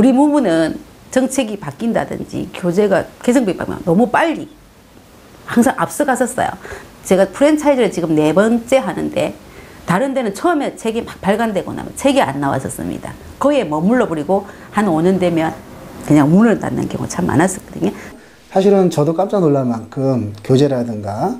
우리 무무는 정책이 바뀐다든지 교재가 개정비 바뀌면 너무 빨리 항상 앞서갔었어요. 제가 프랜차이즈를 지금 네 번째 하는데 다른 데는 처음에 책이 막 발간되고 나면 책이 안 나왔었습니다. 거기에 머물러 버리고 한 5년 되면 그냥 문을 닫는 경우 참 많았었거든요. 사실은 저도 깜짝 놀랄 만큼 교재라든가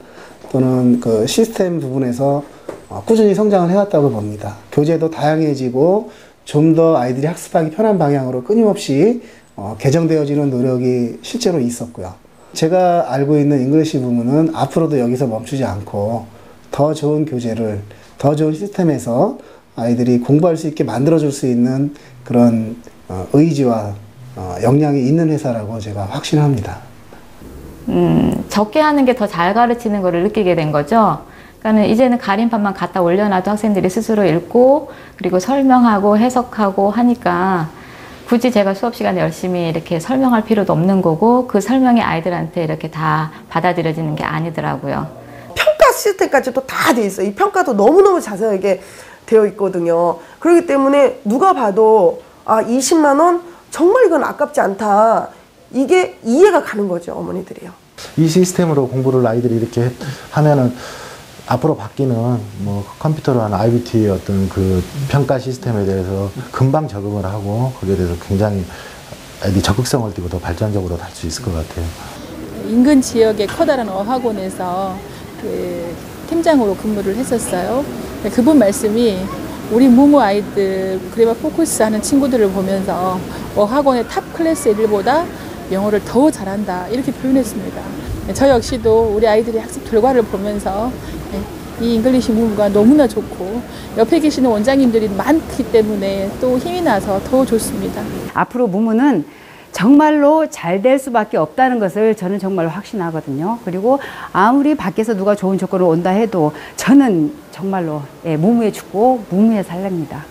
또는 그 시스템 부분에서 어, 꾸준히 성장을 해왔다고 봅니다. 교재도 다양해지고 좀 더 아이들이 학습하기 편한 방향으로 끊임없이 어, 개정되어지는 노력이 실제로 있었고요. 제가 알고 있는 잉글리시 부문은 앞으로도 여기서 멈추지 않고 더 좋은 교재를 더 좋은 시스템에서 아이들이 공부할 수 있게 만들어줄 수 있는 그런 어, 의지와 어, 역량이 있는 회사라고 제가 확신합니다. 음, 적게 하는 게 더 잘 가르치는 거를 느끼게 된 거죠. 그러니까 이제는 가림판만 갖다 올려놔도 학생들이 스스로 읽고 그리고 설명하고 해석하고 하니까 굳이 제가 수업 시간에 열심히 이렇게 설명할 필요도 없는 거고 그 설명이 아이들한테 이렇게 다 받아들여지는 게 아니더라고요. 평가 시스템까지도 다 돼 있어요. 이 평가도 너무너무 자세하게 되어 있거든요. 그렇기 때문에 누가 봐도 아 20만 원 정말 이건 아깝지 않다. 이게 이해가 가는 거죠, 어머니들이요. 이 시스템으로 공부를 아이들이 이렇게 하면은 앞으로 바뀌는 뭐 컴퓨터로 하는 IBT 어떤 그 평가 시스템에 대해서 금방 적응을 하고 거기에 대해서 굉장히 아이들이 적극성을 띠고 더 발전적으로 할수 있을 것 같아요. 인근 지역의 커다란 어학원에서 그 팀장으로 근무를 했었어요. 근데 그분 말씀이 우리 무무 아이들 그래봐 포커스 하는 친구들을 보면서 어학원의 탑 클래스 애들보다 영어를 더 잘한다 이렇게 표현했습니다. 저 역시도 우리 아이들의 학습 결과를 보면서 이 잉글리시 무브가 너무나 좋고 옆에 계시는 원장님들이 많기 때문에 또 힘이 나서 더 좋습니다. 앞으로 무무는 정말로 잘 될 수밖에 없다는 것을 저는 정말 확신하거든요. 그리고 아무리 밖에서 누가 좋은 조건을 온다 해도 저는 정말로 예, 무무에 죽고 무무에 살랍니다.